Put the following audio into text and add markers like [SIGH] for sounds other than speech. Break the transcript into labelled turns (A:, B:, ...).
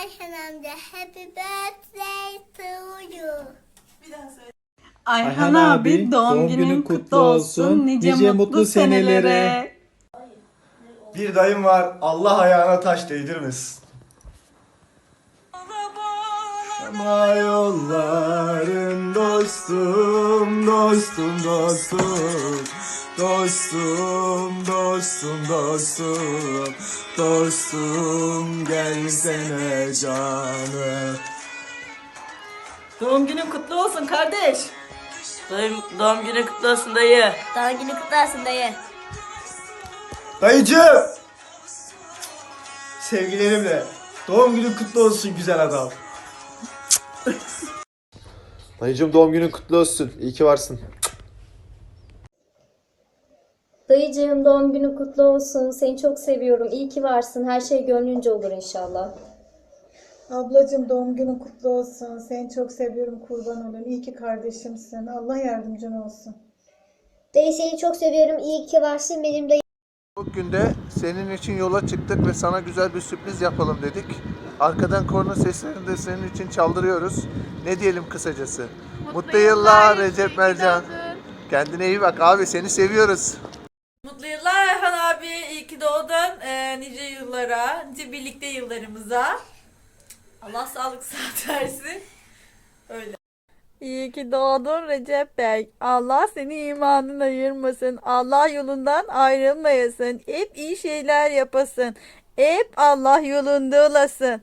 A: Ayşen amca happy birthday to you.
B: Ayhan abi doğum günün kutlu olsun. Nice, mutlu senelere.
C: Bir dayım var. Allah ayağına taş değdirmesin. Ama yolların dostum, dostum, dostum. Dostum, dostum, dostum. Dostum gelsene canım.
B: Doğum günün kutlu olsun kardeş.
D: Dayım doğum günü kutlu olsun dayı.
A: Doğum günü kutlu olsun dayı.
C: Dayıcığım! Sevgilerimle. Doğum günün kutlu olsun güzel adam. Dayıcığım doğum günün kutlu olsun. İyi ki varsın.
E: Dayıcığım doğum günü kutlu olsun. Seni çok seviyorum. İyi ki varsın. Her şey gönlünce olur inşallah.
F: Ablacığım doğum günün kutlu olsun. Seni çok seviyorum kurban olayım. İyi ki kardeşimsin. Allah yardımcın olsun.
E: Dayı seni çok seviyorum. İyi ki varsın. Benim de
G: Bugün de senin için yola çıktık ve sana güzel bir sürpriz yapalım dedik. Arkadan korna seslerini de senin için çaldırıyoruz. Ne diyelim kısacası? Mutlu, yıllar Recep Mercan. Kendine iyi bak abi seni seviyoruz.
B: Doğdun. Ee, nice yıllara, nice birlikte yıllarımıza. Allah sağlık [LAUGHS] sıhhat versin. Öyle. İyi ki doğdun Recep Bey. Allah seni imanın ayırmasın. Allah yolundan ayrılmayasın. Hep iyi şeyler yapasın. Hep Allah yolunda olasın.